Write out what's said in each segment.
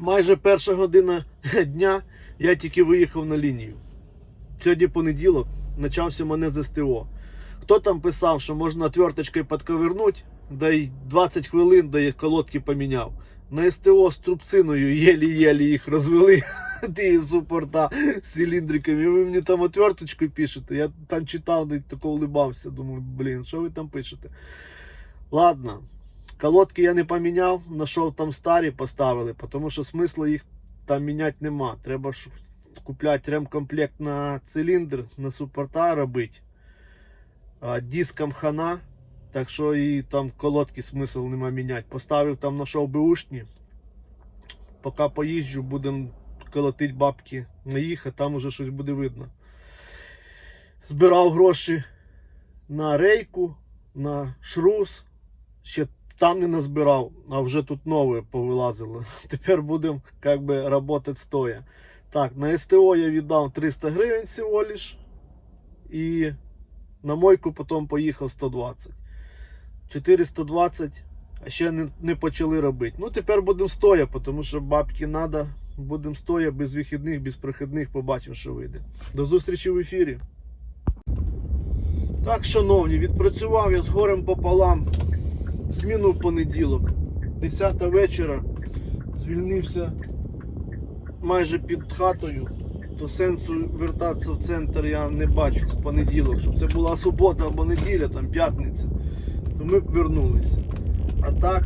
Майже перша година дня я тільки виїхав на лінію. Сьогодні понеділок почався мене з СТО. Хто там писав, що можна отверточкою підковернути, да й 20 хвилин, да й колодки поміняв. На СТО з трубциною єлі-єлі їх розвели. Ті супорта з циліндриками. Ви мені там отверточкою пишете. Я там читав, й тако улибався. Думаю, блін, що ви там пишете? Ладно. Колодки я не поміняв, знайшов там старі, поставили, тому що смисла їх там міняти нема. Треба купляти ремкомплект на циліндр, на супорта робити. А, диском хана, так що і там колодки смисл нема міняти. Поставив там, знайшов беушні. Поки поїжджу, будемо колотити бабки на їх, а там уже щось буде видно. Збирав гроші на рейку, на шрус. Ще там не назбирав, а вже тут нове повилазило. Тепер будемо як би працювати стоя. Так, на СТО я віддав 300 гривень всього лиш. І на мойку потім поїхав 120. 420, а ще не, не почали робити. Ну, тепер будемо стоя, тому що бабки треба. Будемо стоя без вихідних, без прохідних, побачимо, що вийде. До зустрічі в ефірі. Так, шановні, відпрацював я з горем пополам. Зміну в понеділок. 10 вечора. Звільнився майже під хатою. То сенсу вертатися в центр я не бачу в понеділок, щоб це була субота або неділя, там п'ятниця. То ми б вернулися. А так,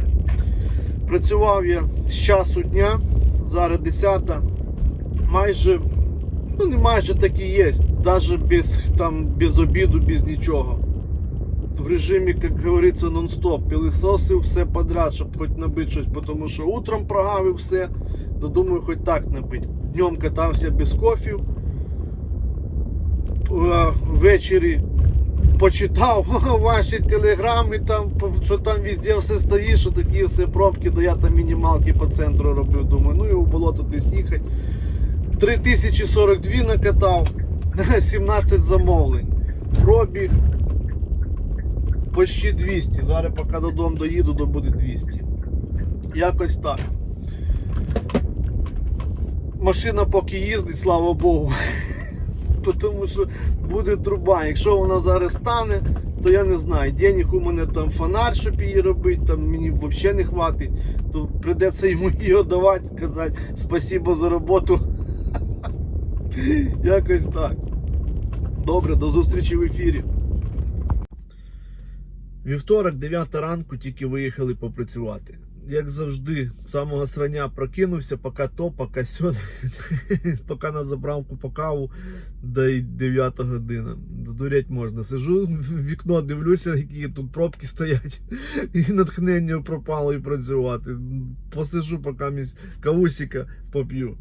працював я з часу дня, зараз 10, майже, ну не майже так і є, навіть без, там, без обіду, без нічого. В режимі, як говориться, нон-стоп. Пилисосив все подряд, щоб хоч набити щось, тому що утром прогавив все, то думаю, хоч так набити. Днем катався без кофів. Ввечері почитав ваші телеграми, там, що там везде все стоїть, що такі все пробки, то я там мінімалки по центру робив. Думаю, ну і в болото десь їхати. 3042 накатав, 17 замовлень. Пробіг почти 200. Зараз поки додому доїду, то буде 200. Якось так. Машина поки їздить, слава Богу. Тому що буде труба. Якщо вона зараз стане, то я не знаю. Денег у мене там фонарь, щоб її робити, там мені взагалі не хватить. То прийдеться йому її давати, казати спасибо за роботу. Якось так. Добре, до зустрічі в ефірі. Вівторок, 9 ранку, тільки виїхали попрацювати. Як завжди, з самого срання прокинувся, поки то, поки сьо, поки на заправку по каву, да й 9 година. Здурять можна. Сижу в вікно, дивлюся, які тут пробки стоять, і натхнення пропало і працювати. Посижу, поки місь кавусіка поп'ю.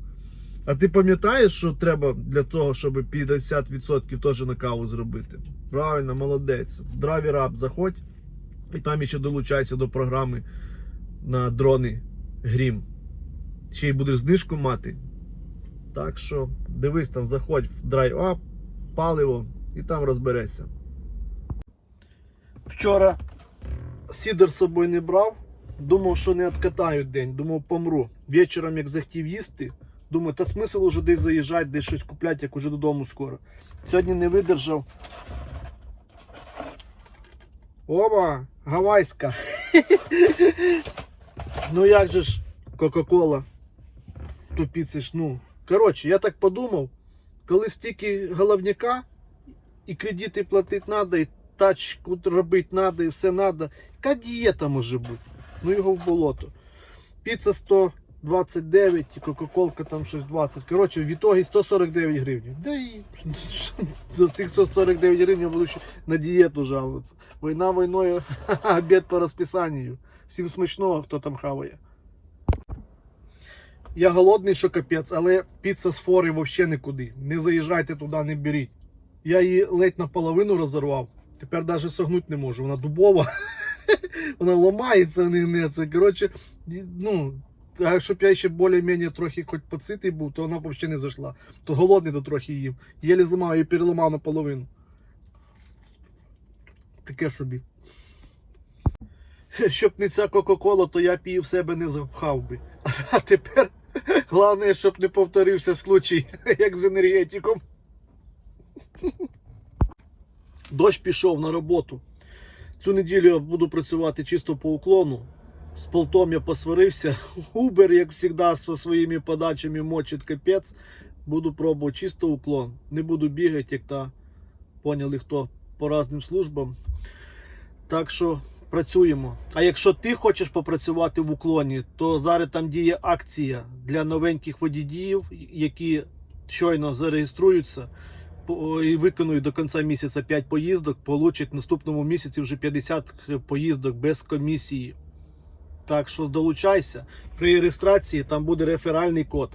А ти пам'ятаєш, що треба для того, щоб 50% теж на каву зробити? Правильно, молодець. Драйвер App заходь, і там ще долучайся до програми на дрони Грім. Ще й будеш знижку мати. Так що дивись там, заходь в Up, паливо і там розберешся. Вчора сідер з собою не брав. Думав, що не відкатаю день, думав, помру. Вечором, як захотів їсти, думаю, та смисл уже десь заїжджати, десь щось купляти, як уже додому скоро. Сьогодні не видержав. Опа! гавайська. ну як же ж Кока-Кола тупіциш, ну. Коротше, я так подумав, коли стільки головняка і кредити платити треба, і тачку робити треба, і все треба. Яка дієта може бути? Ну його в болото. Піца 100 29, Кока-Колка там щось 20. Коротше, в ітогі 149 гривень. Де і за цих 149 гривень я буду ще на дієту жалуватися. Війна війною, обід по розписанню. Всім смачного, хто там хаває. Я голодний, що капець, але піца з фори взагалі нікуди. Не заїжджайте туди, не беріть. Я її ледь наполовину розірвав. Тепер навіть согнути не можу. Вона дубова, вона ламається, не гнеться. Коротше, ну а щоб я ще більш-менш трохи хоч поцитий був, то вона взагалі не зайшла. То голодний то трохи їв. Єлі зламав і переламав наполовину. Таке собі. Щоб не ця Кока-Кола, то я б її в себе не запхав би. А тепер Головне, щоб не повторився случай, як з енергетиком. Дощ пішов на роботу. Цю неділю я буду працювати чисто по уклону. З полтом я посварився. Убер, як завжди, зі своїми подачами мочить капець. Буду пробувати чисто уклон. Не буду бігати, як та поняли хто по різним службам. Так що працюємо. А якщо ти хочеш попрацювати в уклоні, то зараз там діє акція для новеньких водіїв, які щойно зареєструються і виконують до кінця місяця 5 поїздок, получать в наступному місяці вже 50 поїздок без комісії. Так що долучайся. При реєстрації там буде реферальний код.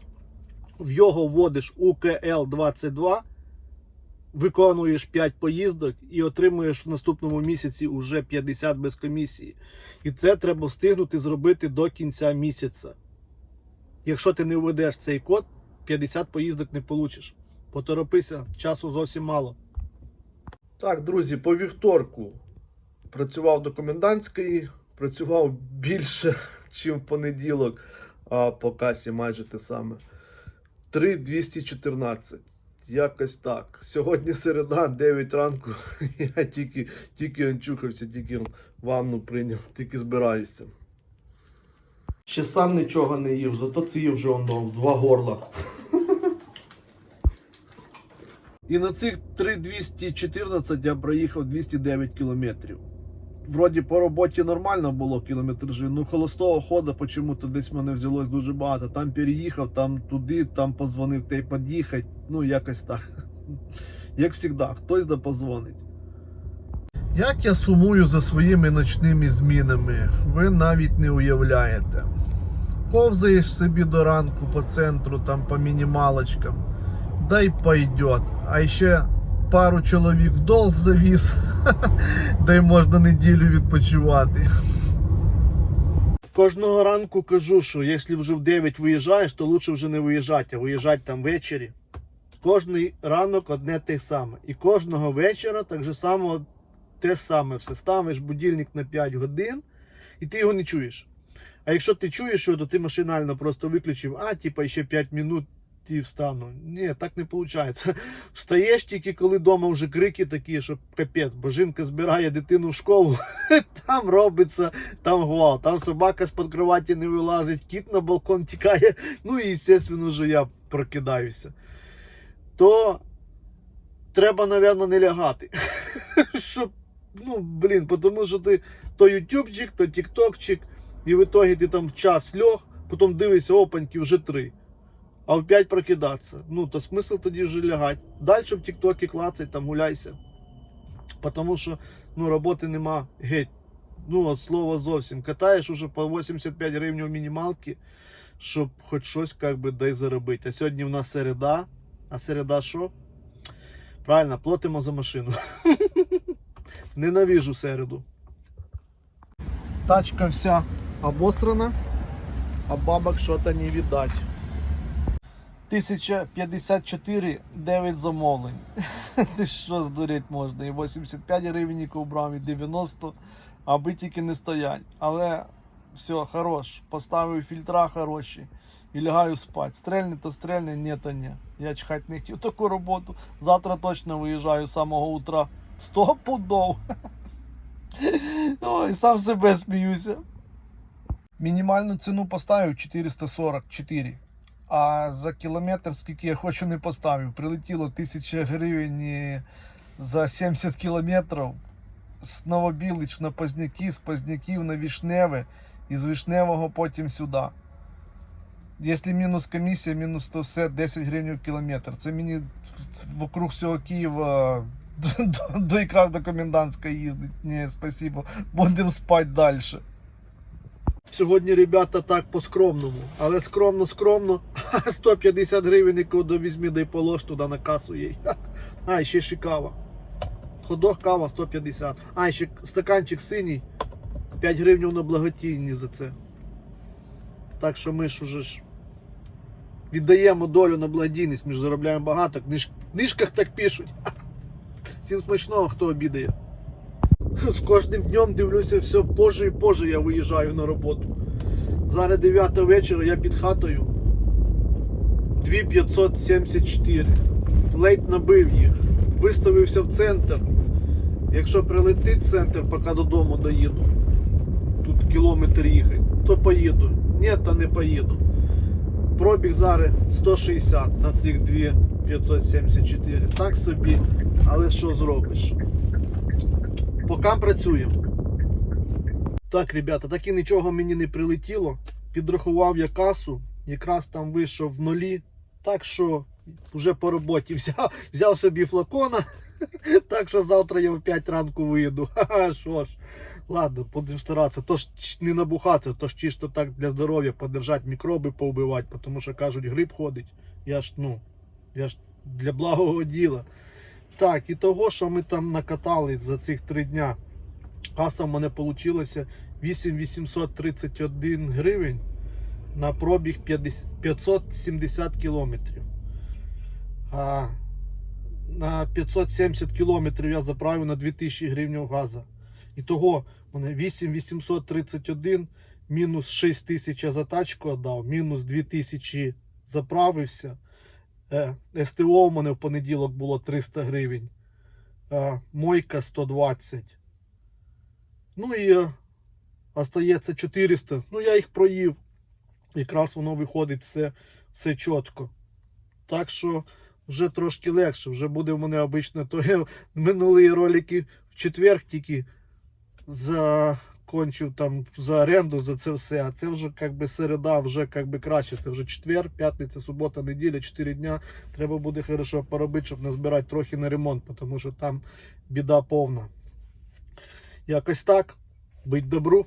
В його вводиш УКЛ22, виконуєш 5 поїздок і отримуєш в наступному місяці уже 50 без комісії. І це треба встигнути зробити до кінця місяця. Якщо ти не введеш цей код, 50 поїздок не получиш. Поторопися, часу зовсім мало. Так, друзі, по вівторку працював до комендантської, працював більше, ніж в понеділок, а по касі майже те саме. 3214. Якось так. Сьогодні середа, 9 ранку. Я тільки, тільки ончухався, тільки ванну прийняв, тільки збираюся. Ще сам нічого не їв, зато це їв вже воно два горла. І на цих 3214 я проїхав 209 кілометрів. Вроді по роботі нормально було кілометражі, ну холостого ходу почему-то десь мене взялось дуже багато. Там переїхав, там туди, там позвонив, те під'їхати. Ну, якось так. Як завжди, хтось да позвонить. Як я сумую за своїми ночними змінами, ви навіть не уявляєте. Ковзаєш собі до ранку по центру, там по мінімалочкам, да й пойдет. А ще пару чоловік в долг завіз, да й можна неділю відпочивати. Кожного ранку кажу, що якщо вже в 9 виїжджаєш, то лучше вже не виїжджати, а виїжджати там ввечері. Кожний ранок одне те саме. І кожного вечора так же само те саме все. Ставиш будильник на 5 годин і ти його не чуєш. А якщо ти чуєш його, то ти машинально просто виключив, а типа ще 5 минут і встану. Ні, так не виходить. Встаєш тільки коли вдома вже крики такі, що капець, бо жінка збирає дитину в школу, там робиться, там гвал, там собака з-під кроваті не вилазить, кіт на балкон тікає. Ну і, звісно, вже я прокидаюся. То треба, напевно, не лягати. Щоб, ну, блін, тому що ти то ютубчик, то тіктокчик, і в ітогі ти там в час льох, потім дивишся, опаньки, вже три. А в 5 прокидатися. Ну, то смисл тоді вже лягати. Далі в тіктокі клацай, там гуляйся. Тому що ну, роботи нема геть. Ну, от слова зовсім. Катаєш уже по 85 гривень в мінімалки, щоб хоч щось як би, дай заробити. А сьогодні в нас середа. А середа що? Правильно, платимо за машину. Ненавижу середу. Тачка вся обосрана, а бабок що-то не видать. 1054, 9 замовлень. Ти що здуріть можна? І 85 гривень убрав, і 90, аби тільки не стоять. Але все, хорош. Поставив фільтра хороші і лягаю спати. Стрельне то стрельне, ні то ні. Я чхать не хотів таку роботу. Завтра точно виїжджаю з самого утра. Сто пудов. Ой, сам себе сміюся. Мінімальну ціну поставив 444. А за кілометр, скільки я хочу, не поставив. Прилетіло 1000 гривень за 70 кілометрів з Новобілич на Позняки, з Позняків на Вішневе і з Вишневого потім сюди. Якщо мінус комісія, мінус то все 10 гривень кілометр. Це мені вокруг всього Києва до, до, до якраз до комендантська їздить. Ні, спасибо. Будемо спати далі. Сьогодні, ребята, так по-скромному. Але скромно, скромно. 150 гривень, яку візьми, дай полож туди на касу їй. А, ще ще кава. Ходох кава 150. А, ще стаканчик синій. 5 гривень на благодійні за це. Так що ми ж уже ж віддаємо долю на благодійність, ми ж заробляємо багато. В книжках так пишуть. Всім смачного, хто обідає. З кожним днем дивлюся все позже і позже я виїжджаю на роботу. Зараз 9 вечора, я під хатою. 2574. Ледь набив їх. Виставився в центр. Якщо прилетить в центр, поки додому доїду, тут кілометр їхати, то поїду. Ні, то не поїду. Пробіг зараз 160 на цих 2574. Так собі, але що зробиш? Поки працюємо. Так, ребята, так і нічого мені не прилетіло. Підрахував я касу, якраз там вийшов в нулі. Так що вже по роботі взяв, взяв собі флакона. Так що завтра я в 5 ранку виїду. Ха-ха, що ж. Ладно, будемо старатися. То ж не набухатися, то ж чисто так для здоров'я подержати, мікроби повбивати, тому що кажуть, гриб ходить. Я ж, ну, я ж для благого діла. Так, і того, що ми там накатали за цих три дня. Каса в мене вийшла 8831 гривень на пробіг 50 570 кілометрів. А на 570 кілометрів я заправив на 2000 гривень газу. І того мене 8831 мінус 6 тисяч я за тачку віддав, мінус 2000 заправився. Е, СТО у мене в понеділок було 300 гривень. Е, Мойка 120. Ну і е, остається 400. Ну, я їх проїв. Якраз воно виходить все, все чітко. Так що вже трошки легше. Вже буде в мене обично то я минулі ролики в четвер тільки закончив там за оренду за це все. А це вже як середа, вже як краще. Це вже четвер, п'ятниця, субота, неділя, 4 дня. Треба буде хорошо поробити, щоб не збирати трохи на ремонт, тому що там біда повна. Якось так. Будь добру.